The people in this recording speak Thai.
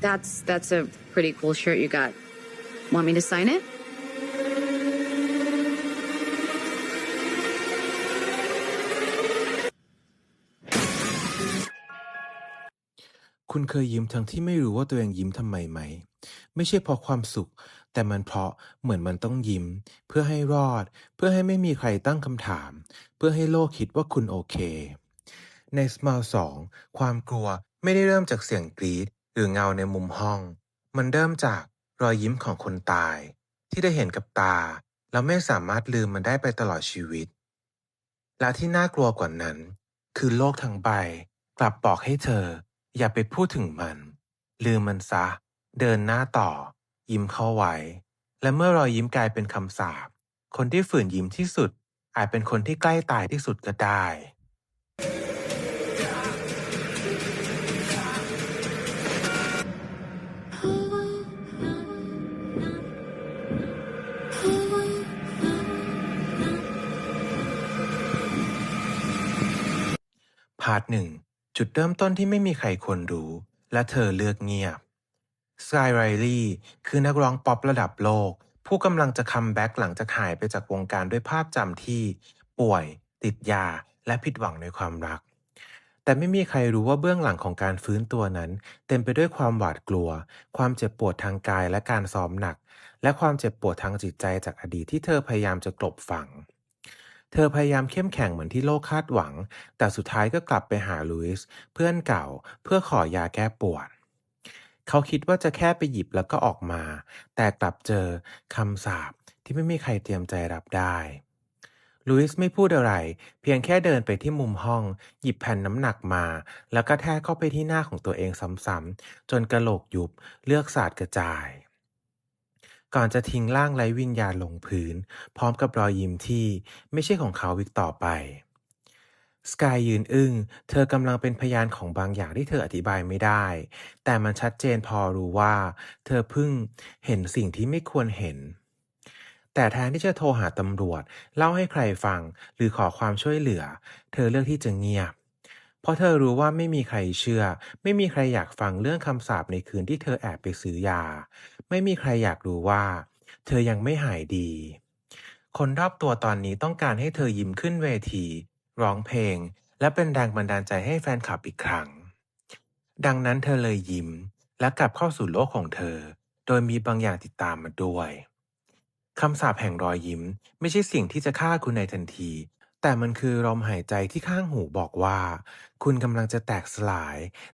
That's that's a pretty cool shirt you got. Want me to sign it? คุณเคยยิ้มทั้งที่ไม่รู้ว่าตัวเองยิ้มทำไมไหม ไม่ใช่เพราะความสุข แต่มันเพราะเหมือนมันต้องยิ้ม เพื่อให้รอด เพื่อให้ไม่มีใครตั้งคำถาม เพื่อให้โลกคิดว่าคุณโอเค ใน Smile 2 ความกลัวไม่ได้เริ่มจากเสียงกรีด หรือเงาในมุมห้อง มันเริ่มจากรอยยิ้มของคนตาย ที่ได้เห็นกับตาแล้วไม่สามารถลืมมันได้ไปตลอดชีวิต และที่น่ากลัวกว่านั้น คือโลกทั้งใบ กลับบอกให้เธอ อย่าไปพูดถึงมัน ลืมมันซะ เดินหน้าต่อ ยิ้มเข้าไว้ และเมื่อรอยยิ้มกลายเป็นคำสาปคนที่ฝืนยิ้มที่สุด อาจเป็นคนที่ใกล้ตายที่สุดก็ได้ ร์ทหนึ่งจุดเริ่มต้นที่ไม่มีใครควรรู้ และเธอเลือกเงียบสกายไรลี่คือนักร้องป๊อประดับโลก ผู้กำลังจะคัมแบ็กหลังจากหายไปจากวงการด้วยภาพจำที่ ป่วย ติดยา และผิดหวังในความรัก แต่ไม่มีใครรู้ว่าเบื้องหลังของการฟื้นตัวนั้น เต็มไปด้วยความหวาดกลัว ความเจ็บปวดทางกายและการซ้อมหนัก และความเจ็บปวดทางจิตใจจากอดีตที่เธอพยายามจะกลบฝัง เธอพยายามเข้มแข็งเหมือนที่โลกคาดหวัง แต่สุดท้ายก็กลับไปหาลุยส์เพื่อนเก่าเพื่อขอยาแก้ปวด เขาคิดว่าจะแค่ไปหยิบแล้วก็ออกมา แต่กลับเจอคำสาปที่ไม่มีใครเตรียมใจรับได้ลุยส์ไม่พูดอะไร เพียงแค่เดินไปที่มุมห้อง หยิบแผ่นน้ำหนักมา แล้วก็แทกเข้าไปที่หน้าของตัวเองซ้ำๆจนกระโหลกยุบเลือกสาดกระจาย ก่อนจะทิ้งร่างไร้วิญญาณลงพื้น พร้อมกับรอยยิ้มที่ไม่ใช่ของเขาอีกต่อไป สกายยืนอึง้ง เธอกำลังเป็นพยานของบางอย่างที่เธออธิบายไม่ได้ แต่มันชัดเจนพอรู้ว่า เธอเพิ่งเห็นสิ่งที่ไม่ควรเห็น แต่แทนที่จะโทรหาตำรวจ เล่าให้ใครฟัง หรือขอความช่วยเหลือ เธอเลือกที่จะเงียบ ราะเธอรู้ว่าไม่มีใครเชื่อ ไม่มีใครอยากฟังเรื่องคำสาปในคืนที่เธอแอบไปซื้อยา ไม่มีใครอยากรู้ว่า เธอยังไม่หายดี คนรอบตัวตอนนี้ต้องการให้เธอยิ้มขึ้นเวที ร้องเพลง และเป็นแรงบันดาลใจให้แฟนคลับอีกครั้ง ดังนั้นเธอเลยยิ้ม และกลับเข้าสู่โลกของเธอ โดยมีบางอย่างติดตามมาด้วยคำสาปแห่งรอยยิ้ม ไม่ใช่สิ่งที่จะฆ่าคุณในทันที แต่มันคือลมหายใจที่ข้างหูบอกว่า คุณกำลังจะแตกสลาย